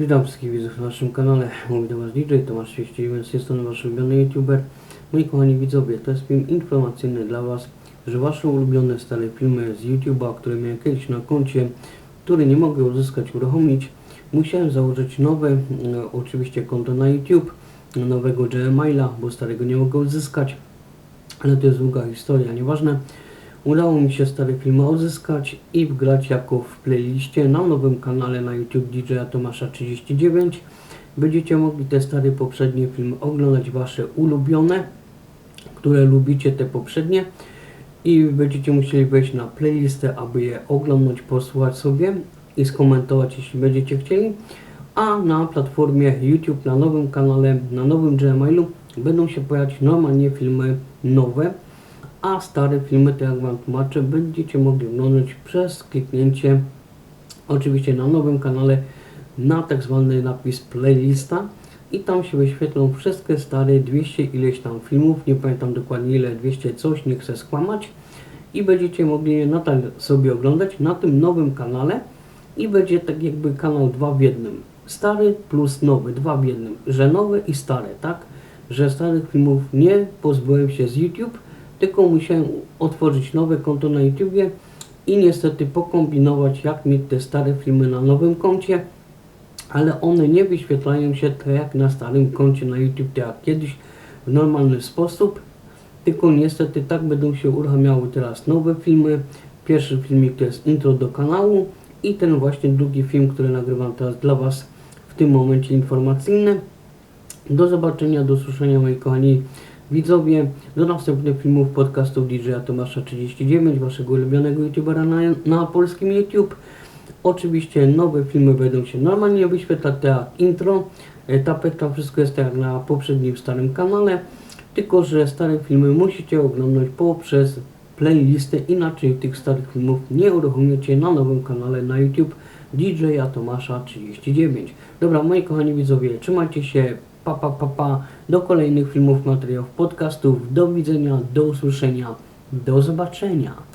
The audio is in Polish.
Witam wszystkich widzów na naszym kanale. Mówi do Was DJ Tomasz 39, z tej strony Wasz ulubiony YouTuber. Moi kochani widzowie, to jest film informacyjny dla Was, że Wasze ulubione stare filmy z YouTube'a, które miałem kiedyś na koncie, które nie mogę uzyskać, uruchomić, musiałem założyć nowe, e, oczywiście konto na YouTube, nowego Gmaila, bo starego nie mogę uzyskać, ale to jest długa historia, nieważne. Udało mi się stare filmy odzyskać i wgrać jako w playliście na nowym kanale na YouTube DJ Tomasza 39. Będziecie mogli te stare poprzednie filmy oglądać, wasze ulubione, które lubicie te poprzednie i będziecie musieli wejść na playlistę, aby je oglądać, posłuchać sobie i skomentować, jeśli będziecie chcieli. A na platformie YouTube, na nowym kanale, na nowym Gmailu będą się pojawiać normalnie filmy nowe a stare filmy, tak jak Wam tłumaczę, będziecie mogli oglądać przez kliknięcie oczywiście na nowym kanale na tak zwany napis playlista i tam się wyświetlą wszystkie stare 200 ileś tam filmów, nie pamiętam dokładnie ile, 200 coś, nie chcę skłamać i będziecie mogli je nadal sobie oglądać na tym nowym kanale i będzie tak jakby kanał dwa w jednym. Stary plus nowy, dwa w jednym, że nowe i stare, tak? Że starych filmów nie pozbyłem się z YouTube, tylko musiałem otworzyć nowe konto na YouTubie i niestety pokombinować jak mieć te stare filmy na nowym koncie, ale one nie wyświetlają się tak jak na starym koncie na YouTube, tak jak kiedyś w normalny sposób, tylko niestety tak będą się uruchamiały teraz nowe filmy. Pierwszy filmik to jest intro do kanału i ten właśnie drugi film, który nagrywam teraz dla Was w tym momencie informacyjny. Do zobaczenia, do usłyszenia moi kochani widzowie, do następnych filmów, podcastów DJ Tomasza 39, waszego ulubionego youtubera na, na polskim YouTube. Oczywiście nowe filmy będą się normalnie wyświetlać, tak intro, e, tapeta, wszystko jest tak jak na poprzednim starym kanale, tylko że stare filmy musicie oglądać poprzez playlistę, inaczej tych starych filmów nie uruchomicie na nowym kanale na YouTube DJ Tomasza 39. Dobra, moi kochani widzowie, trzymajcie się, pa pa pa pa, do kolejnych filmów, materiałów, podcastów, do widzenia, do usłyszenia, do zobaczenia.